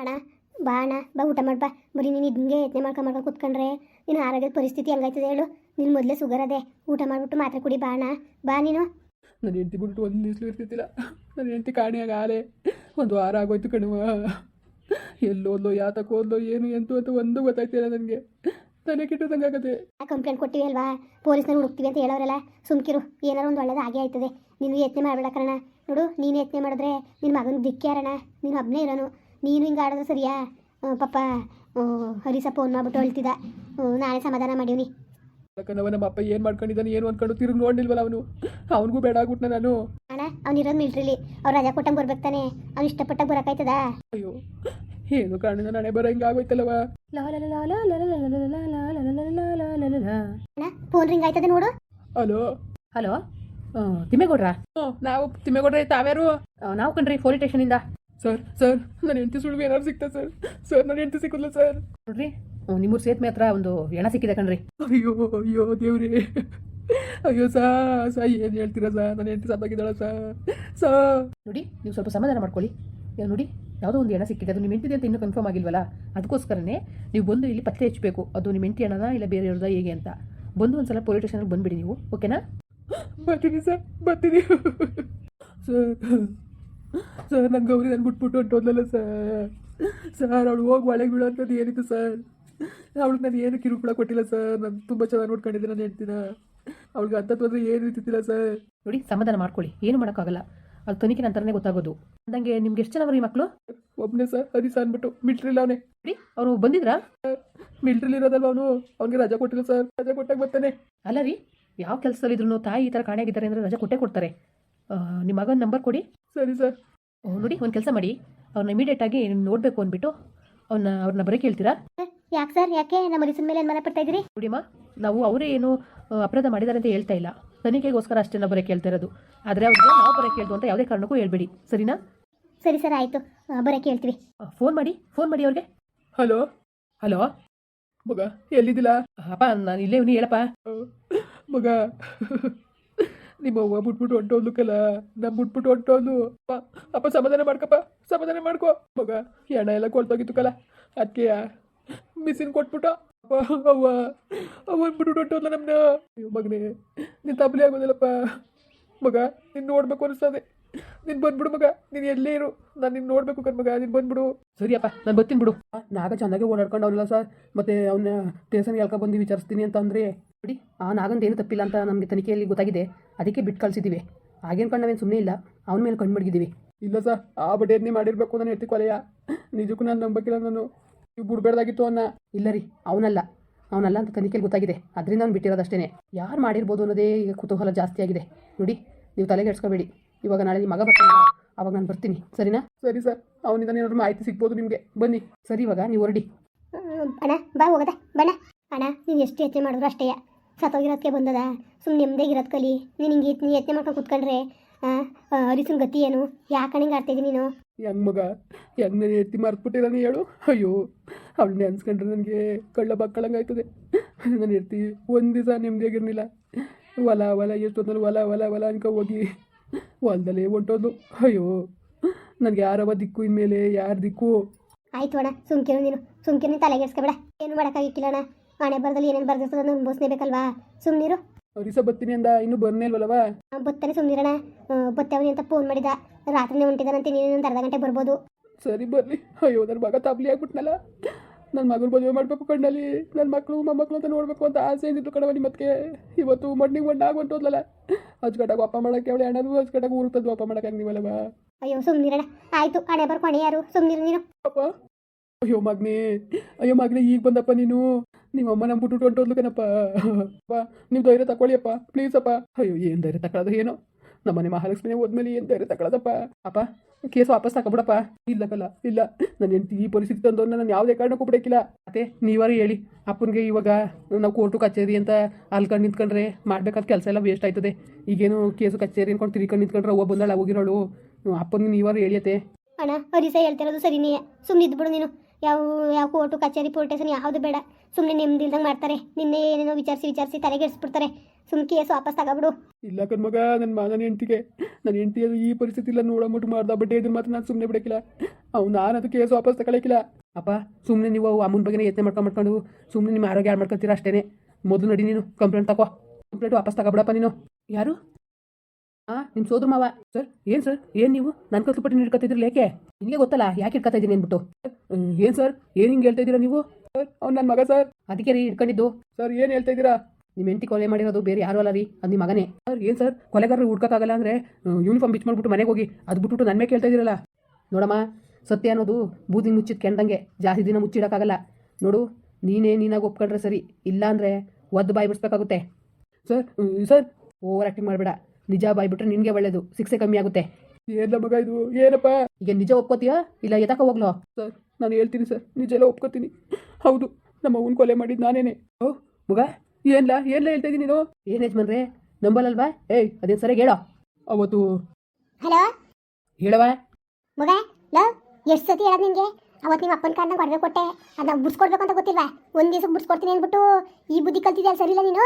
ಅಣ್ಣ ಬಾ ಅಣ್ಣ ಬಾ ಊಟ ಮಾಡ್ ಬಾ. ಬರೀ ನೀನು ಹಿಂಗೆ ಯತ್ನೆ ಮಾಡ್ಕೊಂಡು ಮಾಡ್ಕೊಂಡು ಕೂತ್ಕೊಂಡ್ರೆ ನಿನ್ನ ಆರೋಗ್ಯದ ಪರಿಸ್ಥಿತಿ ಹೆಂಗಾಯ್ತದೆ ಹೇಳು. ನಿನ್ನ ಮೊದಲೇ ಸುಗರ್ ಅದೇ. ಊಟ ಮಾಡಿಬಿಟ್ಟು ಮಾತ್ರ ಕುಡಿ ಬಾ ಅಣ್ಣ. ಬಾ ನೀನು. ನನ್ನ ಹೆಂಡತಿ ಬಿಟ್ಟು ಒಂದು ನಿಲ್ಸ್ಲು ಇರ್ತಿದ್ದಿಲ್ಲ ನನ್ನ ಹೆಂಡತಿ ಕಾಣಿಯಾಗ ಆಲೆ. ಒಂದು ವಾರ ಆಗೋಯ್ತು ಕಣವ ಎಲ್ಲೋದ್ಲೋ ಯಾತಕ್ಕೆ ಓದ್ಲೋ ಏನು ಎಂತು ಅಂತ ಒಂದು ಗೊತ್ತಾಯ್ತಿಲ್ಲ ನನಗೆ. ತಲೆ ಕೆಟ್ಟದಂಗೆ ಆಗತ್ತೆ. ಕಂಪ್ಲೇಂಟ್ ಕೊಟ್ಟಿವಿ ಅಲ್ವಾ? ಪೊಲೀಸ್ನ ಹುಡುಕ್ತೀವಿ ಅಂತ ಹೇಳೋರಲ್ಲ. ಸುಮ್ಕಿರು ಏನಾರು ಒಂದು ಒಳ್ಳೇದು ಆಗೇ ಆಯ್ತದೆ. ನೀನು ಯತ್ನೆ ಮಾಡಬೇಡ ಕಣ ನೋಡು ನೀನು ಯತ್ನೆ ಮಾಡಿದ್ರೆ ನಿನ್ನ ಮಗನ ದಿಕ್ಕ್ಯಾರಣ ನೀನು ಒಬ್ಬನೇ ಇರೋನು. ನೀನು ಹಿಂಗೆ ಆಡಿದ್ರೆ ಸರಿಯಾ ಪಾಪ ಹರಿಸ ಫೋನ್ ಮಾಡ್ಬಿಟ್ಟು ಹೇಳ್ತಿದ್ದ ಹ್ಮ್, ನಾನೇ ಸಮಾಧಾನ ಮಾಡೀವ್ನಿ ಯಾಕಂದ್ರೆ ನಮ್ಮ ಅಪ್ಪ ಏನು ಮಾಡ್ಕೊಂಡಿದ್ದಾನೆ ಏನು ಅಂದ್ಕೊಂಡು ತಿರುಗಿ ನೋಡಿಲ್ವಲ್ಲ ಅವನು ಅವನಿಗೂ ಬೇಡ ಆಗ್ಬಿಟ್ನ ನಾನು ಅಣ್ಣ ಅವ್ನಿರೋದು ಮಿಲ್ಟ್ರಿಲಿ ಅವ್ರು ರಜಾ ಕೊಟ್ಟಂಗೆ ಬರ್ಬೇಕಾನೆ ಅವ್ನು ಇಷ್ಟಪಟ್ಟಾಗ ಬರೋಕಾಯ್ತದ ಅಯ್ಯೋ ಏನು ಕಾರಣ ನಾಳೆ ಬರೋ ಹಿಂಗೆ ಆಗೋಯ್ತಲ್ಲವ ಅಣ್ಣ ಫೋನ್ ರಿಂಗ್ ಆಯ್ತದೆ ನೋಡು ಹಲೋ ಹಲೋ ತಿಮ್ಮೇಗೌಡ್ರಾ ನಾವು ತಿಮ್ಮೇಗೌಡ್ರೆ ತಾವ್ಯಾರು ನಾವು ಕಣ್ರಿ ಪೊಲೀಸ್ ಸ್ಟೇಷನಿಂದ ಸರ್ ಸರ್ ನನ್ನ ಹೆಂಡತಿ ಸುಳ್ಳು ಏನಾದ್ರು ಸಿಗ್ತಾ ಸರ್ ಸರ್ ನನ್ನ ಹೆಂಡತಿ ಸಿಕ್ಕಲ್ಲ ಸರ್ ನೋಡ್ರಿ ನಿಮ್ಮೂರು ಸೇತುವೆ ಹತ್ರ ಒಂದು ಹೆಣ ಸಿಕ್ಕಿದೆ ಕಣ್ರಿ. ಅಯ್ಯೋ ಅಯ್ಯೋ ದೇವ್ರಿ. ಅಯ್ಯೋ ಸಾ ಸಾ ಏನು ಹೇಳ್ತೀರಾ ಸಾ ನನ್ನ ಹೆಂಡತಿ ಸತ್ತಾಗಿದ್ದಾಳ ಸಾ ಸಾ ನೋಡಿ ನೀವು ಸ್ವಲ್ಪ ಸಮಾಧಾನ ಮಾಡ್ಕೊಳ್ಳಿ. ನೋಡಿ ಯಾವುದೋ ಒಂದು ಎಣ ಸಿಕ್ಕಿದೆ. ಅದು ನಿಮ್ಮ ಹೆಂಡತಿದೆ ಅಂತ ಇನ್ನೂ ಕನ್ಫರ್ಮ್ ಆಗಿಲ್ವಲ್ಲ? ಅದಕ್ಕೋಸ್ಕರನೇ ನೀವು ಬಂದು ಇಲ್ಲಿ ಪತ್ತೆ ಹಚ್ಚಬೇಕು. ಅದು ನಿಮ್ಮ ಹೆಂಡತಿ ಎಣದ ಇಲ್ಲ ಬೇರೆ ಬೇರೆಯವ್ರದ ಹೇಗೆ ಅಂತ. ಬಂದು ಒಂದ್ಸಲ ಪೊಲೀಸ್ ಸ್ಟೇಷನ್ಗೆ ಬಂದ್ಬಿಡಿ ನೀವು. ಓಕೆನಾ ಬರ್ತೀನಿ ಸರ್ ಬರ್ತೀನಿ. ಸರ್ ಸರ್ ನನ್ನ ಗೌರಿ ನಾನು ಬಿಟ್ಬಿಟ್ಟು ಹೊಂಟೋದ್ಲಲ್ಲ ಸರ್ ಸರ್ ಅವಳು ಹೋಗಿ ಒಳಗೆ ಬೀಳೋಂಥದ್ದು ಏನಿತ್ತು ಸರ್ ಅವಳಿಗೆ ನಾನು ಏನು ಕಿರುಕುಳ ಕೊಟ್ಟಿಲ್ಲ ಸರ್ ನಾನು ತುಂಬ ಚೆನ್ನಾಗಿ ನೋಡ್ಕೊಂಡಿದ್ದೆ ನಾನು ಹೇಳ್ತೀನ. ಅವ್ಳಿಗೆ ಅಂತ ತೊಂದರೆ ಏನು ಇರ್ತಿದ್ದಿಲ್ಲ ಸರ್ ನೋಡಿ ಸಮಾಧಾನ ಮಾಡ್ಕೊಳ್ಳಿ. ಏನು ಮಾಡೋಕ್ಕಾಗಲ್ಲ. ಅದು ತನಿಖೆ ನಂತರನೇ ಗೊತ್ತಾಗೋದು. ಅಂದಂಗೆ ನಿಮ್ಗೆ ಎಷ್ಟು ಜನ ಈ ಮಕ್ಕಳು ಒಬ್ಬನೇ ಸರ್ ಹರೀಸ ಅಂದ್ಬಿಟ್ಟು ಮಿಲ್ಟ್ರಿಲ್ಲ ಅವನೇ. ನೋಡಿ ಅವರು ಬಂದಿದ್ರಾ? ಮಿಲ್ಟ್ರಿಲಿ ಇರೋದಲ್ವ ಅವನು? ಅವ್ನಿಗೆ ರಜಾ ಕೊಟ್ಟಿಲ್ಲ ಸರ್ ರಜಾ ಕೊಟ್ಟಾಗ ಬರ್ತಾನೆ. ಅಲ್ಲ ರೀ ಯಾವ ಕೆಲಸದಲ್ಲಿದ್ರು ತಾಯಿ ಈ ಥರ ಕಾಣೆಯಾಗಿದ್ದಾರೆ ಅಂದರೆ ರಜಾ ಕೊಟ್ಟೇ ಕೊಡ್ತಾರೆ. ನಿಮ್ಮ ಮಗನ ನಂಬರ್ ಕೊಡಿ. ಸರಿ ಸರ್. ಓ, ನೋಡಿ ಒಂದು ಕೆಲಸ ಮಾಡಿ. ಅವ್ರನ್ನ ಇಮಿಡಿಯೇಟಾಗಿ ನೋಡಬೇಕು ಅಂದ್ಬಿಟ್ಟು ಅವ್ನ ಅವ್ರನ್ನ ಬರೋಕೆ ಹೇಳ್ತೀರಾ ಯಾಕೆ ಸರ್? ಯಾಕೆ ನಮ್ಮ ಹರಿಸಿನ ಮೇಲೆ ಏನು ಮನೆ ಪಡ್ತಾ ಇದ್ದೀರಿ? ನೋಡಿಮ್ಮ ನಾವು ಅವರೇ ಏನು ಅಪರಾಧ ಮಾಡಿದಾರೆ ಅಂತ ಹೇಳ್ತಾ ಇಲ್ಲ. ತನಿಖೆಗೋಸ್ಕರ ಅಷ್ಟೇ ನಾವು ಬರೋಕೆ ಹೇಳ್ತಾ ಇರೋದು ಆದರೆ ಅವ್ರಿಗೆ ನಾವು ಬರೋಕೆ ಹೇಳ್ದು ಅಂತ ಯಾವುದೇ ಕಾರಣಕ್ಕೂ ಹೇಳ್ಬೇಡಿ. ಸರಿನಾ? ಸರಿ ಸರ್ ಆಯಿತು. ಬರೋಕೆ ಹೇಳ್ತೀವಿ ಫೋನ್ ಮಾಡಿ ಫೋನ್ ಮಾಡಿ ಅವ್ರಿಗೆ. ಹಲೋ? ಹಲೋ? ಮಗ ಎಲ್ಲಿದ್ದಿಲ್ಲ ಅಪ್ಪ ನಾನು ಇಲ್ಲೇ ಇವ್ನಿ ಹೇಳಪ್ಪ. ಮಗ. ನಿಮ್ಮ ಅವ್ವ ಬಿಟ್ಬಿಟ್ಟು ಕಲ ನಮ್ಮ ಬಿಟ್ಬಿಟ್ಟು ಹೊಂಟೋದ್ಲು. ಅಪ್ಪ ಅಪ್ಪ, ಸಮಾಧಾನ ಮಾಡ್ಕಪ್ಪ, ಸಮಾಧಾನ ಮಾಡ್ಕೋ. ಮಗ ಎಣ ಎಲ್ಲ ಕೊಳ್ತೋಗಿತ್ತು ಕಲ ಅದಕ್ಕೆ ಮಿಸಿನ್ ಕೊಟ್ಬಿಟ್ಟು. ಅಪ್ಪ, ಅವ್ವ ಅವ್ವ ಬಿಟ್ಬಿಟ್ಟು ಹೊಂಟೋದ್ಲ ನಮ್ಮನ್ನ ಅಯ್ಯೋ ಮಗನೇ ನಿನ್ನ ಆಗೋದಿಲ್ಲಪ್ಪ. ಮಗ ನಿನ್ನ ನೋಡ್ಬೇಕು ಅನಿಸ್ತದೆ. ನೀನು ಬಂದ್ಬಿಡು ಮಗ, ನೀನು ಎಲ್ಲೇ ಇರು. ನಾನು ನಿನ್ನ ನೋಡ್ಬೇಕು ಕಣ್ ಮಗ, ನೀನ್ ಬಂದ್ಬಿಡು. ಸರಿಯಪ್ಪ ನಾನು ಬರ್ತೀನಿ ಬಿಡು. ನಾಗ ಚೆನ್ನಾಗಿ ಓಡಾಡ್ಕೊಂಡು ಅವಲ್ಲ ಸರ್, ಮತ್ತೆ ಅವನ್ನ ಸ್ಟೇಷನ್ಗೆ ಎಳ್ಕೊ ಬಂದು ವಿಚಾರಿಸ್ತೀನಿ ಅಂತ ಅಂದರೆ ನೋಡಿ ಆ ನಾಗಂದು ಏನು ತಪ್ಪಿಲ್ಲ ಅಂತ ನಮಗೆ ತನಿಖೆಯಲ್ಲಿ ಗೊತ್ತಾಗಿದೆ. ಅದಕ್ಕೆ ಬಿಟ್ಟು ಕಳಿಸಿದ್ದೀವಿ. ಆಗೇನು ಕಂಡು ನಾವೇನು ಸುಮ್ಮನೆ ಇಲ್ಲ. ಅವನ ಮೇಲೆ ಕಣ್ಣು ಮಡಗಿದ್ದೀವಿ. ಇಲ್ಲ ಸರ್ ಆ ಬಡೇರ್ನಿ ಮಾಡಿರಬೇಕು ನಾನು ಎತ್ತಿ ಕೊಲೆಯ. ನಿಜಕ್ಕೂ ನಾನು ನಂಬಕ್ಕಿಲ್ಲ ನಾನು ನೀವು ಬಿಡ್ಬಾರ್ದಾಗಿತ್ತು ಅನ್ನ. ಇಲ್ಲ ರೀ ಅವನಲ್ಲ. ಅವನಲ್ಲ ಅಂತ ತನಿಖೆಯಲ್ಲಿ ಗೊತ್ತಾಗಿದೆ. ಅದರಿಂದ ಅವ್ನು ಬಿಟ್ಟಿರೋದಷ್ಟೇ ಯಾರು ಮಾಡಿರ್ಬೋದು ಅನ್ನೋದೇ ಈಗ ಕುತೂಹಲ ಜಾಸ್ತಿ ಆಗಿದೆ. ನೋಡಿ ನೀವು ತಲೆಗೆ ಎಡ್ಸ್ಕೋಬೇಡಿ. ಇವಾಗ ನಾಳೆ ನಿಮ್ಮ ಮಗ ಬರ್ತಾನೆ. ಅವಾಗ ನಾನು ಬರ್ತೀನಿ. ಸರಿನಾ? ಸರಿ ಸರ್ ಅವನಿಂದ ಏನಾದ್ರು ಮಾಹಿತಿ ಸಿಗ್ಬೋದು ನಿಮಗೆ. ಬನ್ನಿ. ಸರಿ ಇವಾಗ ನೀವು ಹೊರಡಿ. ಅಣ್ಣ ಬಾ ಹೋಗದ. ಬಣ್ಣ ಅಣ್ಣ ನೀವು ಎಷ್ಟು ಯತ್ನೆ ಮಾಡಿದ್ರು ಅಷ್ಟೇ. ಸತ್ತೋಗಿರೋದಕ್ಕೆ ಬಂದದ? ಸುಮ್ಮನೆ ನೆಮ್ಮದಿಯಾಗಿರೋದು ಕಲಿ. ನೀನು ಹಿಂಗೆ ನೀ ಯತ್ನೆ ಮಾಡ್ಕೊಂಡು ಕೂತ್ಕೊಂಡ್ರೆ ಅರಿಸಿನ ಗತಿ ಏನು? ಯಾಕೆ ಹಿಂಗೆ ಆಡ್ತಿದ್ದೀನಿ ನೀನು? ಹೆಂಗ್ ಮಗ? ಹೆಂಗ್ ನಾನು ಎತ್ತಿ ಮರ್ತ್ಬಿಟ್ಟಿಲ್ಲ ಹೇಳು? ಅಯ್ಯೋ ಅವಳು ನೆನ್ಸ್ಕೊಂಡ್ರೆ ನನಗೆ ಕಳ್ಳ ಬಕ್ಕಳಂಗಾಯ್ತದೆ ನಾನು ಎತ್ತಿ ಒಂದು ದಿವಸ ನೆಮ್ಮದಿಯಾಗಿರ್ಲಿಲ್ಲ ಹೊಲ ಹೊಲ ಎಷ್ಟೊತ್ತಲ್ಲಿ ಹೊಲ ಹೊಲ ಹೊಲ ಅನ್ಕೊ ಹೋಗಿ. ಹೊಲದಲ್ಲೇ ಹೊಂಟೋದು ಅಯ್ಯೋ ನನಗೆ ಯಾರವ ದಿಕ್ಕು ಇನ್ಮೇಲೆ? ಯಾರು ದಿಕ್ಕು? ಆಯ್ತು ಅಣ್ಣ ಸುಮ್ಕಿರು ನೀನು. ಸುಮ್ಕಿರು ನೀನು ತಲೆಗೆಡ್ಸ್ಕೊಬೇಡ ಏನು ಮಾಡೋಕ್ಕಾಗಿಕ್ಕಿಲ್ಲ ಅಣ್ಣ. ಹಣೆ ಬರದಲ್ಲಿ ಏನೇನು ಬರ್ದಿರ್ತದೆ ಅದನ್ನು ಅನುಭವಿಸ್ಲೇಬೇಕಲ್ವಾ ಸುಮ್ಮನಿರು ಅವ್ರಿಸ ಬರ್ತೀನಿ ಅಂದ ಇನ್ನೂ ಬರ್ನೇ ಇಲ್ವಲ್ಲವ ಬತ್ತಾನೆ ಸುಮ್ಮನಿರೋಣ ಬತ್ತವನಿ ಅಂತ ಫೋನ್ ಮಾಡಿದ. ರಾತ್ರಿನೇ ಹೊಂಟಿದಾನಂತೆ ನೀನು ಒಂದು ಅರ್ಧ ಗಂಟೆ ಬರ್ಬೋದು. ಸರಿ ಬರ್ಲಿ. ಅಯ್ಯೋ ನನ್ನ ಮಗ ತಬ್ಲಿ ಆಗ್ಬಿಟ್ನಲ್ಲ. ನನ್ನ ಮಗನ ಮದುವೆ ಮಾಡಬೇಕು ಕಣ್ಣಲ್ಲಿ. ನನ್ನ ಮಕ್ಕಳು ಮೊಮ್ಮಕ್ಕಳು ಅಂತ ನೋಡಬೇಕು ಅಂತ ಆಸೆ ಇದ್ದಿತ್ತು ಕಣವ ನಿಮ್ಮತ್ಗೆ ಇವತ್ತು ಮಣ್ಣಿಗೆ ಮಣ್ಣಾಗಿ ಹೊಂಟೋದ್ಲಲ್ಲ. ಅಜ್ಕಟಾಗ ಒಪ್ಪ ಮಾಡೋಕ್ಕೆ ಅವಳು ಹೆಣ್ಣದು ಅಜ್ಕಟಾಗ ಊರ್ತದ್ದು ಒಪ್ಪ ಮಾಡಕ್ಕೆ ನೀವಲ್ಲವ ಅಯ್ಯೋ ಸುಮ್ಮನಿರೋಣ ಆಯಿತು ಹಣೆ ಬರ್ಕೊಣೆ ಯಾರು? ಸುಮ್ಮನಿರು ನೀನು. ಅಪ್ಪ. ಅಯ್ಯೋ ಮಗ್ನಿ. ಅಯ್ಯೋ ಮಗ್ನಿ ಈಗ ಬಂದಪ್ಪ ನೀನು. ನಿಮ್ಮ ಅಮ್ಮ ನಮ್ಮ ಬಿಟ್ಟು ಹೊಂಟೋದ್ಲು ಕಣಪ್ಪ. ಅಪ್ಪ ನೀವು ಧೈರ್ಯ ತಗೊಳ್ಳಿ ಅಪ್ಪ ಪ್ಲೀಸ್ ಅಪ್ಪ. ಅಯ್ಯೋ, ಏನು ಧೈರ್ಯ ತಗೊಳ್ಳೋದು ಏನೋ? ನಮ್ಮನೆ ಮಹಾಲಕ್ಷ್ಮಿ ಹೋದ್ಮೇಲೆ ಏನು ಧೈರ್ಯ ತಗೊಳ್ಳೋದಪ್ಪ ಅಪ್ಪ, ಕೇಸ್ ವಾಪಸ್ ತಗೊಬಿಡಪ್ಪ ಇಲ್ಲ ಕಲ್ಲ ಇಲ್ಲ. ನನ್ನ ಹೆಂಡತಿ ಈ ಪರಿಸ್ಥಿತಿ ತಂದು ನಾನು ಯಾವುದೇ ಕಾರಣಕ್ಕೂ ಬಿಡಕ್ಕಿಲ್ಲ. ಅದೇ ನೀವಾರು ಹೇಳಿ. ಅಪ್ಪನಿಗೆ ಇವಾಗ ನಾವು ಕೋರ್ಟು ಕಚೇರಿ ಅಂತ ಅಲ್ಕೊಂಡು ನಿಂತ್ಕೊಂಡ್ರೆ ಮಾಡಬೇಕಾದ ಕೆಲಸ ಎಲ್ಲ ವೇಸ್ಟ್ ಆಯ್ತದೆ. ಈಗೇನು ಕೇಸು ಕಚೇರಿ ಅನ್ಕೊಂಡು ತಿರ್ಕೊಂಡು ನಿಂತ್ಕೊಂಡ್ರೆ ಅವ್ವ ಬಂದಳ ಹೋಗಿರೋಳು ಅಪ್ಪನಿಗೆ ನೀವಾರು ಹೇಳಿಯತ್ತೆ ಅಣ್ಣ ಹರಿಸ ಹೇಳ್ತಿರೋದು ಸರಿನೇ. ಸುಮ್ಮನೆ ಇದ್ಬಿಡು ನೀನು. ಯಾವ ಯಾವ ಕೋರ್ಟು ಕಚೇರಿ ಸ್ಟೇಷನ್ ಯಾವುದು ಬೇಡ. ಸುಮ್ಮನೆ ನೆಮ್ಮದಿಲ್ದಂಗೆ ಮಾಡ್ತಾರೆ. ನಿನ್ನೆ ಏನೇನೋ ವಿಚಾರಿಸಿ ವಿಚಾರಿಸಿ ತಲೆಗೆಡ್ಸ್ಬಿಡ್ತಾರೆ. ಸುಮ್ಮನೆ ಕೇಸ್ ವಾಪಸ್ ತಗೋಬಿಡು. ಇಲ್ಲ ಕಣ್ಮಗ ನನ್ನ ಮಗನ ನನ್ನ ಹೆಂಡ್ತಿಗೆ. ನನ್ನ ಹೆಂಡತಿ ಅದು ಈ ಪರಿಸ್ಥಿತಿ ಇಲ್ಲ ನೋಡಂಬಿಟ್ಟು ಮಾಡ್ದ ಬಟ್ ಇದನ್ನ ಮಾತ್ರ ನಾನು ಸುಮ್ಮನೆ ಬಿಡಕ್ಕಿಲ್ಲ ಅವ್ನು ನಾನು ಅದು ಕೇಸ್ ವಾಪಸ್ ತಗೊಳಕಿಲ್ಲ. ಅಪ್ಪ ಸುಮ್ಮನೆ ನೀವು ಅಮ್ಮನ ಬಗ್ಗೆ ಯತ್ನೆ ಮಾಡ್ಕೊಂಡು ಮಾಡ್ಕೊಂಡು ಸುಮ್ಮನೆ ನಿಮ್ಮ ಆರೋಗ್ಯ ಹಾಳು ಮಾಡ್ಕೊತೀರಾ ಅಷ್ಟೇ ಮೊದಲು ನಡಿ ನೀನು ಕಂಪ್ಲೇಂಟ್ ತಗೋ ಕಂಪ್ಲೇಂಟ್ ವಾಪಸ್ ತಗೊಬಿಡಪ್ಪ ನೀನು. ಯಾರು? ಹಾಂ ನಿಮ್ಮ ಸೋದ್ರ ಮಾವ. ಸರ್ ಏನು ಸರ್? ಏನು ನೀವು? ನನ್ನ ಕಲ್ಪಟ್ಟು ಹಿಡ್ಕೊತಿದ್ರಿ ಏಕೆ? ನಿಮಗೆ ಗೊತ್ತಲ್ಲ ಯಾಕೆ ಇಟ್ಕೊತಾ ಇದ್ದೀನಿ ಅಂದ್ಬಿಟ್ಟು. ಏನು ಸರ್? ಏನು ಹಿಂಗೆ ಹೇಳ್ತಾ ಇದ್ದೀರಾ ನೀವು? ಸರ್ ಅವ್ನು ನನ್ನ ಮಗ ಸರ್. ಅದಕ್ಕೆ ರೀ ಹಿಡ್ಕೊಂಡಿದ್ದು. ಸರ್ ಏನು ಹೇಳ್ತಾ ಇದ್ದೀರಾ? ನಿಮ್ಮ ಹೆಂಡತಿ ಕೊಲೆ ಮಾಡಿರೋದು ಬೇರೆ ಯಾರು ಅಲ್ಲ ರೀ ಅದು ನಿಮ್ಮ ಮಗನೇ. ಸರ್ ಏನು ಸರ್? ಕೊಲೆಗಾರರು ಹುಡ್ಕೋಕ್ಕಾಗಲ್ಲ ಅಂದ್ರೆ ಯೂನಿಫಾರ್ಮ್ ಬಿಚ್ ಮಾಡ್ಬಿಟ್ಟು ಮನೆಗೆ ಹೋಗಿ ಅದು ಬಿಟ್ಬಿಟ್ಟು ನನ್ನ ಮೇಲೆ ಕೇಳ್ತಾ ಇದ್ದೀರಲ್ಲ? ನೋಡಮ್ಮ ಸತ್ಯ ಅನ್ನೋದು ಬೂದಿ ಮುಚ್ಚಿದ ಕೆಂಡಂಗೆ ಜಾಸ್ತಿ ದಿನ ಮುಚ್ಚಿಡಕ್ಕಾಗಲ್ಲ. ನೋಡು ನೀನೇ ನೀನಾಗಿ ಒಪ್ಕೊಂಡ್ರೆ ಸರಿ ಇಲ್ಲ ಅಂದ್ರೆ ಒದ್ದು ಬಾಯಿ ಬಿಡಿಸ್ಬೇಕಾಗುತ್ತೆ. Sir sir. ಓವರ್ ಆಕ್ಟಿಂಗ್ ಮಾಡಬೇಡ. ನಿಜ ಬಾಯ್ ಬಿಟ್ರೆ ನಿನಗೆ ಒಳ್ಳೇದು ಶಿಕ್ಷೆ ಕಮ್ಮಿ ಆಗುತ್ತೆ. ಏನ ಮಗ ಇದು? ಏನಪ್ಪ? ಈಗ ನಿಜ ಒಪ್ಕೋತೀಯಾ ಇಲ್ಲ ಎದಕ್ಕ ಹೋಗ್ಲೋ? ಸರ್ ನಾನು ಹೇಳ್ತೀನಿ ಸರ್ ನಿಜ ಎಲ್ಲ ಒಪ್ಕೋತೀನಿ. ಹೌದು ನಮ್ಮ ಅವನ್ ಕೊಲೆ ಮಾಡಿದ್ ನಾನೇನೆ. ಓ ಮಗ? ಏನ್ಲ ಏನ್ಲ ಹೇಳ್ತಾ ಇದ್ದೀನಿ ನೀನು? ಏನ್ ಯಜಮಾನ್ರೆ? ನಂಬಲ್ಲಲ್ವಾ? ಏಯ್ ಅದೇನು ಸರಿ ಹೇಳೋ? ಅವತ್ತು ಹಲೋ? ಹೇಳವಾ ಮಗ ಲೋ ಎಷ್ಟು ಸತಿ ಹೇಳೋದು ನಿಂಗೆ ಅವತ್ತು ನಿಮ್ಮ ಅಪ್ಪನ ಕಾರ್ಡ್ನ ಒಡವೆ ಕೊಟ್ಟೆ ಅದನ್ನ ಬಿಡ್ಸ್ಕೊಡ್ಬೇಕು ಅಂತ ಗೊತ್ತಿಲ್ವಾ? ಒಂದು ದಿವಸ ಬಿಡ್ಸ್ಕೊಡ್ತೀನಿ ಅಂದ್ಬಿಟ್ಟು ಈ ಬುದ್ಧಿ ಕಲ್ತಿದ್ಯಾ ಸರಿ ಇಲ್ಲ ನೀನು?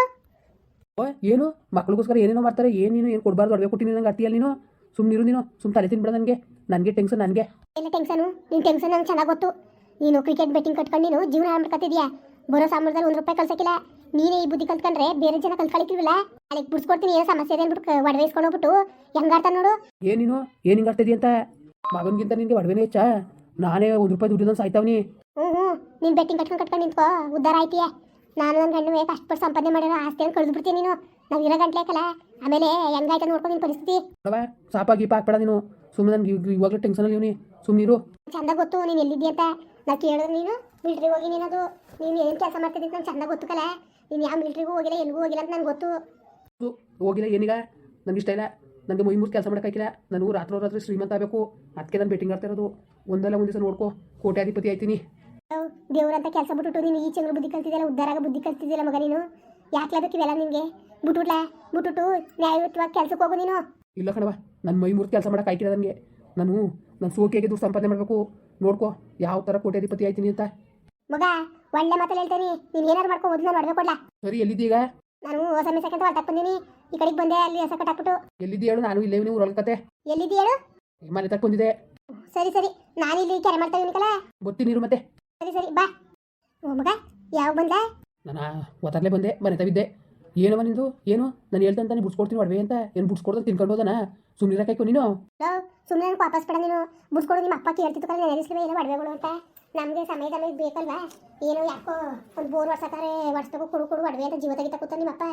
ಓ ಏನು? ಮಕ್ಳಿಗೋಸ್ಕರ ಏನೇನೋ ಮಾಡ್ತಾರೆ ಏನು ನೀನು ಏನು ಕೊಡಬಾರ್ದು ಒಡವೆ ಕೊಟ್ಟಿನಿ ನಂಗೆ ಅಟ್ಟಿಯಲ್ಲಿ ನೀನು? ಸುಮ್ಮನಿರು ನೀನು ಸುಮ್ಮನೆ ತಲೆ ತಿನ್ಬಿಡ ನನಗೆ. ನನಗೆ ಟೆನ್ಷನ್ ನನಗೆ. ಎಲ್ಲ ಟೆನ್ಷನು ನಿನ್ನ ಟೆನ್ಷನ್ ನಂಗೆ ಚೆನ್ನಾಗಿ ಗೊತ್ತು. ನೀನು ಕ್ರಿಕೆಟ್ ಬೆಟ್ಟಿಂಗ್ ಕಟ್ಕೊಂಡು ನೀನು ಜೀವನ ಮಾಡ್ಕೊತಿದ್ಯಾ? ಬರೋ ಸಾಮರ್ಥ್ಯದಲ್ಲಿ ಒಂದು ರೂಪಾಯಿ ಕಲ್ಸಕ್ಕಿಲ್ಲ ನೀನೇ ಈ ಬುದ್ಧಿ ಕಲ್ತ್ಕೊಂಡ್ರೆ ಬೇರೆ ಜನ ಕಲ್ತ್ಕೊಳಿಕ್ಕಿಲ್ವಲ್ಲ ಅಲ್ಲಿಗೆ ಬಿಡ್ಸ್ಕೊಡ್ತೀನಿ ಏನೋ ಸಮಸ್ಯೆ ಇದೆ ಅಂದ್ಬಿಟ್ಟು ಒಡವೆ ಇಸ್ಕೊಂಡು ಹೋಗ್ಬಿಟ್ಟು ಹೆಂಗಾಡ್ತಾನೆ ನೋಡು. ಏನ್ ನೀನು? ಏನು ಹಿಂಗೆ ಆಡ್ತಿದ್ದಿ ಅಂತ? ಮಗನಿಗಿಂತ ನಿನಗೆ ಒಡವೆನೇ ಹೆಚ್ಚಾ? ನಾನೇ ಒಂದು ರೂಪಾಯಿ ದುಡ್ಡಿನ ಸಾಯ್ತಾವನಿ. ಹ್ಞೂ ಹ್ಞೂ ನೀನು ಬೆಟ್ಟಿಂಗ್ ಕಟ್ಕೊಂಡು ಕಟ್ಕೊಂಡು ನಿಂತ್ಕೋ ಉದ್ದಾರ ಆಯ್ತೀಯ? ನಾನು ನನ್ನ ಗಂಡು ಕಷ್ಟಪಟ್ಟು ಸಂಪಾದನೆ ಮಾಡಿರೋ ಆಸ್ತಿಯನ್ನು ಕಳೆದು ಬಿಡ್ತೀನಿ ನೀನು? ನಾವು ಇರೋ ಗಂಟ್ಲೇಕಲ್ಲ ಆಮೇಲೆ ಹೆಂಗಾಯ್ತು ನೋಡ್ಕೊಂಡು ನಿನ್ನ ಪರಿಸ್ಥಿತಿ. ಅವ ಸಾಪ ಗೀಪ ಹಾಕ್ಬೇಡ ನೀನು. ಸುಮ್ಮನೆ ನನಗೆ ಟೆನ್ಷನ್ ಅಲ್ಲಿ ಇವನಿ. ಸುಮ್ಮನಿರು ಚಂದ ಗೊತ್ತು ನೀನು ಎಲ್ಲಿದ್ದೀಯ ಅಂತ. ನಾ ಕೇಳಿದ್ರೆ ನೀನು? ಮಿಲ್ಟ್ರಿಗೆ ಹೋಗಿ ನೀನದು ನೀನು ಏನು ಕೆಲಸ ಮಾಡ್ತಿದ್ದೆ ನಂಗೆ ಚಂದ ಗೊತ್ತು ಕಲ ನೀನು ಯಾವ ಮಿಲ್ಟ್ರಿಗೂ ಹೋಗಿಲ್ಲ ಎಲ್ಲಿಗೂ ಹೋಗಿಲ್ಲ ಅಂತ ನಂಗೆ ಗೊತ್ತು. ಹೋಗಿಲ್ಲ ಏನೀಗ? ನನಗೆ ಇಷ್ಟ ಇಲ್ಲ. ನನಗೆ ಮೈ ಮೂರು ಕೆಲಸ ಮಾಡೋಕ್ಕಾಗಿಲ್ಲ ನಾನು ರಾತ್ರಿ ರಾತ್ರಿ ಶ್ರೀಮಂತ ಆಗಬೇಕು. ಅದಕ್ಕೆ ನಾನು ಬೆಟ್ಟಿಂಗ್ ಆಡ್ತಾ ಇರೋದು. ಒಂದಲ್ಲ ಒಂದು ದಿವಸ ನೋಡ್ಕೊ. ಕೋಟ್ಯಾಧಿಪತಿ ಆಯ್ತೀನಿ. ದೇವ್ರಂತ ಕೆಲಸ ಬಿಟ್ಬಿಟ್ಟು ನೀನು ಈ ಚಂದ್ರ ಬುದ್ಧಿ ಕಲ್ತಿದ್ಯಲ್ಲ ಉದ್ದಾರಾಗ ಬುದ್ಧಿ ಕಲ್ತಿದ್ದೀಲ್ಲ ಮಗ ನೀನು? ಯಾಕೆ ಇವೆಲ್ಲ ನಿನಗೆ ಬಿಟ್ಬಿಟ್ಲ ಬಿಟ್ಬಿಟ್ಟು ನ್ಯಾಯಯುತವಾಗಿ ಕೆಲ್ಸಕ್ಕೆ ಹೋಗು ನೀನು. ಇಲ್ಲ ಕಣವ ನನ್ನ ಮೈ ಮೂರು ಕೆಲಸ ಮಾಡೋಕ್ಕಾಯ್ತಿಲ್ಲ ನನಗೆ ನಾನು ನನ್ನ ಸೋಕೆಗೆ ದುಡ್ಡು ಸಂಪಾದನೆ ಮಾಡಬೇಕು. ನೋಡ್ಕೋ ಯಾವ ಥರ ಕೋಟ್ಯಾಧಿಪತಿ ಆಯ್ತೀನಿ ಅಂತ. ಮಗ ಒಳ್ಳೆ ಮಾತಲ್ಲಿ ಹೇಳ್ತೀನಿ ನೀನು ಏನಾರು ಮಾಡ್ಕೊ ಮೊದಲು ನಾನು ಕೊಡ್ಲಾ. ಸರಿ ಎಲ್ಲಿದ್ದೀಗ? ನಾನು ಹೊಸ ಮಿಸಕ್ಕಂತ ಹೊರಟಕ್ ಬಂದೀನಿ ಈ ಕಡೆಗೆ ಬಂದೆ ಅಲ್ಲಿ ಹೊಸ ಕಟ್ಟಾಕ್ಬಿಟ್ಟು ಎಲ್ಲಿದ್ದೀ ಹೇಳು ನಾನು ಇಲ್ಲೇ ನೀವು ಹೊರಲ್ಕತೆ ಎಲ್ಲಿದ್ದೀ ಹೇಳು? ಮನೆ ತಕ್ಕ ಬಂದಿದೆ ಸರಿ ಸರಿ. ನಾನು ಇಲ್ಲಿ ಕೆರೆ ಮಾಡ್ತಾ ಇವ್ನಿಕಲ್ಲ ಬರ್ತೀನಿ ಮತ್ತೆ. ಸರಿ ಸರಿ ಬಾ. ಓ ಮಗ ಯಾವ ಬಂದ? ನಾನು ಒತ್ತರ್ಲೆ ಬಂದೆ ಮನೆ ತವಿದ್ದೆ ಏನವ ನಿಂದು? ಏನು? ನಾನು ಹೇಳ್ತಂತ ನೀನು ಬಿಡ್ಸ್ಕೊಡ್ತೀನಿ ಒಡವೆ ಅಂತ. ಏನು ಬಿಡ್ಸ್ಕೊಡ್ದು ತಿನ್ಕೊಂಡು ಹೋದನ? ಸುಮ್ಮನೆ ಕಾಯ್ಕೊ ನೀನು? ಸುಮ್ಮನೆ ವಾಪಸ್ ಬೇಡ ನೀನು? ಬಿಡ್ಸ್ಕೊಡು, ನಿಮ್ಮ ಅಪ್ಪ ಕೇಳ್ತಿತ್ತು ಕಲ್ಲ ನೆನೆಸ್ಲಿವೆ ಏನೋ ಒಡವೆಗಳು ಅಂತ. ನಮಗೆ ಸಮಯ ಸಮಯ ಬೇಕಲ್ವಾ? ಏನೋ ಯಾಕೋ ಒಂದು ಬೋರ್ ವರ್ಷಕ್ಕಾರೆ ವರ್ಷದಕ್ಕೂ ಕೊಡು ಕೊಡು ಒಡವೆ ಅಂತ ಜೀವ ತೆಗಿತಾ ಕೂತ ನಿಮ್ಮಪ್ಪ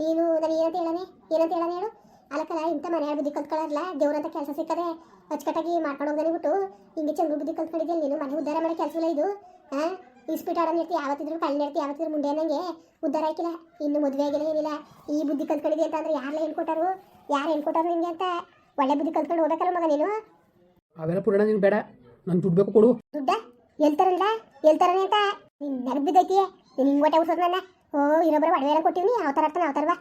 ನೀನು, ನಾನು ಏನಂತ ಹೇಳನೆ? ಏನಂತ ಹೇಳನೆ ಹೇಳು? ಅಲ್ಲಕ್ಕಲ್ಲ ಇಂಥ ಮನೆ ಬುದ್ಧಿ ಕಲ್ತ್ಕೊಳ್ಳಲ್ಲ ದೇವ್ರಂತ ಕೆಲಸ ಸಿಕ್ಕದೆ ಅಚ್ಚುಕಟ್ಟಾಗಿ ಮಾಡ್ಕೊಂಡು ಹೋಗ್ದಾನೆ ಬಿಟ್ಟು? ಹಿಂಗೆ ಚಂದ್ರ ಬುದ್ಧಿ ಕಲ್ತ್ಕೊಂಡಿದ್ದೆ ನೀನು? ಮನೆ ಉದ್ಧಾರ ಮಾಡೋ ಕೆಲಸ ಇಲ್ಲ ಇದು ಹಾಂ ಇಸ್ಪಿಟ್ ಆಡೋನ್ ಇರ್ತಿ ಯಾವತ್ತಿದ್ರು ಕಳ್ಳ ಇರ್ತಿ ಯಾವತ್ತಿದ್ರು ಮುಂದೆ ನಂಗೆ ಉದ್ಧಾರ ಹಾಕಿಲ್ಲ. ಇನ್ನು ಮದುವೆ ಆಗಿಲ್ಲ ಏನಿಲ್ಲ. ಈ ಬುದ್ಧಿ ಕಲ್ತ್ಕೊಂಡಿದ್ದೆ ಅಂತ ಅಂದ್ರೆ ಯಾರೆಲ್ಲ ಹೇಳ್ಕೊಟ್ಟಾರು? ಯಾರು ಹೇಳ್ಕೊಟ್ಟಾರು ನಿಂಗೆ ಅಂತ? ಒಳ್ಳೆ ಬುದ್ಧಿ ಕಲ್ತ್ಕೊಂಡು ಹೋಗ್ಬೇಕಲ್ಲ ಮಗ ನೀನು? ಅವೆಲ್ಲ ಪುರಾಣ ನೀನು ಬೇಡ. ನನ್ನ ದುಡ್ಡು ಬೇಕು ಕೊಡು. ದುಡ್ಡ? ಎಲ್ತಾರಲ್ಲ ಎಲ್ತಾರನೆ ಅಂತ? ನಿನ್ ನೆನಪಿದ್ದೈತಿ ನೀನು ಹಿಂಗೆ ಹೊಟ್ಟೆ ಉಡ್ಸೋದು ನನ್ನ? ಓ ಇರೊಬ್ಬರ ಒಡವೆ ಎಲ್ಲ ಕೊಟ್ಟಿವ್ನಿ ಅರ್ಥ ಯಾವ ಥರ ಬಾ.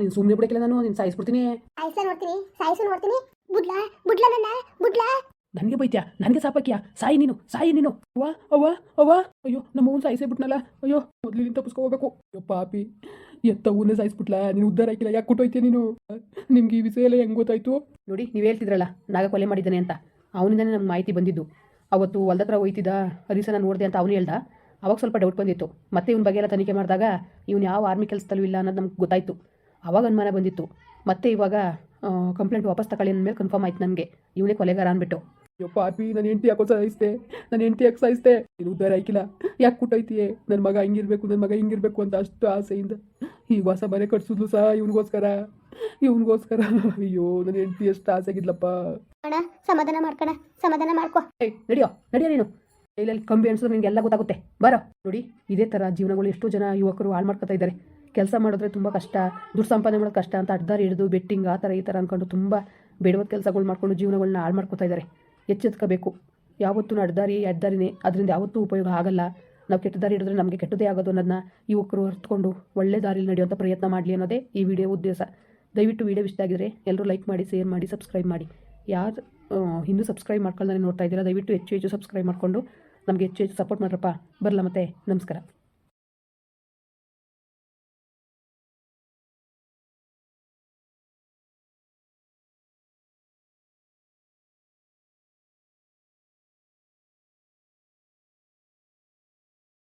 ನೀನು ಸುಮ್ಮನೆ ಬಿಡಕ್ಕಿಲ್ಲ ನಾನು ನಿನ್ನ ಸಾಯಿಸ್ಬಿಡ್ತೀನಿ. ಸಾಯಿಸ ನೋಡ್ತೀನಿ ಸಾಯಿಸು ನೋಡ್ತೀನಿ. ಬುಡ್ಲಾ ಬುಡ್ಲಾ ನನ್ನ ಬುಡ್ಲಾ. ನನಗೆ ಬೈತ್ಯಾ? ನನಗೆ ಸಾಪಕ್ಯಾ? ಸಾಯಿ ನೀನು ಸಾಯಿ ನೀನು. ಅವ್ವ ಅವ್ವ ಅವ್ವ. ಅಯ್ಯೋ, ನಮ್ಮ ಅವ್ನು ಸಾಯಿಸೇ ಬಿಟ್ನಲ್ಲ ಅಯ್ಯೋ ಮೊದ್ಲಿನ ತಪ್ಪಿಸ್ಕೋಬೇಕು ಅಯ್ಯೋ, ಪಾಪಿ. ಎತ್ತ ಊನೇ ಸಾಯಿಸ್ಬಿಟ್ಲ? ನೀನು ಉದ್ದಾರ ಹಾಕಿಲ್ಲ ಯಾಕೆ ಕೊಟ್ಟೋಯ್ತೀಯ ನೀನು? ನಿಮ್ಗೆ ಈ ವಿಷಯ ಎಲ್ಲ ಹೆಂಗೆ ಗೊತ್ತಾಯ್ತು? ನೋಡಿ, ನೀವು ಹೇಳ್ತಿದ್ರಲ್ಲ, ನಾಗ ಕೊಲೆ ಮಾಡಿದ್ದಾನೆ ಅಂತ. ಅವನಿಂದನೇ ನಮ್ಗೆ ಮಾಹಿತಿ ಬಂದಿದ್ದು. ಅವತ್ತು ಹೊಲ್ದ ಹತ್ರ ಹೋಯ್ತಿದ್ದ ಹರಿಸನ ನೋಡಿದೆ ಅಂತ ಅವನು ಹೇಳ್ದ. ಅವಾಗ ಸ್ವಲ್ಪ ಡೌಟ್ ಬಂದಿತ್ತು. ಮತ್ತೆ ಇವನ ಬಗ್ಗೆ ಎಲ್ಲ ತನಿಖೆ ಮಾಡಿದಾಗ ಇವ್ನು ಯಾವ ಆರ್ಮಿ ಕೆಲಸದಲ್ಲೂ ಇಲ್ಲ ಅನ್ನೋದು ನಮ್ಗೆ ಗೊತ್ತಾಯಿತು. ಅವಾಗ ಅನುಮಾನ ಬಂದಿತ್ತು. ಮತ್ತೆ ಇವಾಗ ಕಂಪ್ಲೇಂಟ್ ವಾಪಸ್ ತಗೊಳ್ಳಿ ಅಂದಮೇಲೆ ಕನ್ಫರ್ಮ್ ಆಯ್ತು ನನಗೆ ಇವನೇ ಕೊಲೆಗಾರ ಅಂದ್ಬಿಟ್ಟು. ಅಯ್ಯೋ ಪಾಪಿ ನನ್ನ ಹೆಂಡತಿ ಯಾಕೋ ಸಾಯಿಸ್ದೆ ನನ್ನ ಹೆಂಡತಿ ಯಾಕೆ ಸಾಯಿಸ್ದೆ ನೀನು ಉದ್ದಾರ ಆಯ್ಕಿಲ್ಲ ಯಾಕೆ ಕುಟ್ಟೈತಿಯೇ ನನ್ನ ಮಗ ಹಿಂಗಿರ್ಬೇಕು ನನ್ನ ಮಗ ಹಿಂಗಿರ್ಬೇಕು ಅಂತ ಅಷ್ಟು ಆಸೆಯಿಂದ ಈ ಹೊಸ ಮನೆ ಕಟ್ಸಿದ್ಲು ಸಹ ಇವನಿಗೋಸ್ಕರ. ಇವನಿಗೋಸ್ಕರ. ಅಯ್ಯೋ ನನ್ನ ಹೆಂಡತಿ ಎಷ್ಟು ಆಸೆಗಿದ್ಲಪ್ಪ. ಅಣ್ಣ ಸಮಾಧಾನ ಮಾಡ್ಕಣ ಸಮಾಧಾನ ಮಾಡ್ಕೋ. ಏಯ್ ನಡಿಯೋ ನಡಿಯೋ ನೀನು. ಜೈಲಲ್ಲಿ ಕಂಬಿ ಅನ್ಸಿದ್ರೆ ನಿನಗೆ ಎಲ್ಲ ಗೊತ್ತಾಗುತ್ತೆ. ಬರೋ. ನೋಡಿ ಇದೇ ಥರ ಜೀವನಗಳು ಎಷ್ಟೋ ಜನ ಯುವಕರು ಹಾಳು ಮಾಡ್ಕೊತಾ ಇದ್ದಾರೆ. ಕೆಲಸ ಮಾಡಿದ್ರೆ ತುಂಬ ಕಷ್ಟ ದುಡ್ಡು ಸಂಪಾದನೆ ಮಾಡೋದು ಕಷ್ಟ ಅಂತ ಅಡ್ಡಾರಿ ಹಿಡಿದು ಬೆಟ್ಟಿಂಗ್ ಆ ಥರ ಈ ಥರ ಅಂದ್ಕೊಂಡು ತುಂಬ ಬೇಡವಾದ ಕೆಲಸಗಳು ಮಾಡ್ಕೊಂಡು ಜೀವನಗಳನ್ನ ಹಾಳು ಮಾಡ್ಕೊತಾ ಇದ್ದಾರೆ. ಎಚ್ಚೆತ್ಕೋಬೇಕು. ಯಾವತ್ತೂ ನಡೆದಾರಿ ಅಡ್ಡಾರಿನೇ ಅದರಿಂದ ಯಾವತ್ತೂ ಉಪಯೋಗ ಆಗಲ್ಲ. ನಾವು ಕೆಟ್ಟ ದಾರಿ ಹಿಡಿದ್ರೆ ನಮಗೆ ಕೆಟ್ಟದೇ ಆಗೋದು ಅನ್ನೋದನ್ನ ಯುವಕರು ಅರ್ಥಕೊಂಡು ಒಳ್ಳೆ ದಾರಿಲಿ ನಡೆಯುವಂಥ ಪ್ರಯತ್ನ ಮಾಡಲಿ ಅನ್ನೋದೇ ಈ ವಿಡಿಯೋ ಉದ್ದೇಶ. ದಯವಿಟ್ಟು ವಿಡಿಯೋ ಇಷ್ಟ ಆಗಿದ್ರೆ ಎಲ್ಲರೂ ಲೈಕ್ ಮಾಡಿ ಶೇರ್ ಮಾಡಿ ಸಬ್ಸ್ಕ್ರೈಬ್ ಮಾಡಿ. ಯಾರು ಇನ್ನೂ ಸಬ್ಸ್ಕ್ರೈಬ್ ಮಾಡ್ಕೊಂಡು ನೋಡ್ತಾ ಇದ್ದೀರಾ, ದಯವಿಟ್ಟು ಹೆಚ್ಚು ಹೆಚ್ಚು ಸಬ್ಸ್ಕ್ರೈಬ್ ಮಾಡಿಕೊಂಡು ನಮಗೆ ಹೆಚ್ಚು ಹೆಚ್ಚು ಸಪೋರ್ಟ್ ಮಾಡ್ರಪ್ಪ. ಬರಲ್ಲ ಮತ್ತೆ. ನಮಸ್ಕಾರ.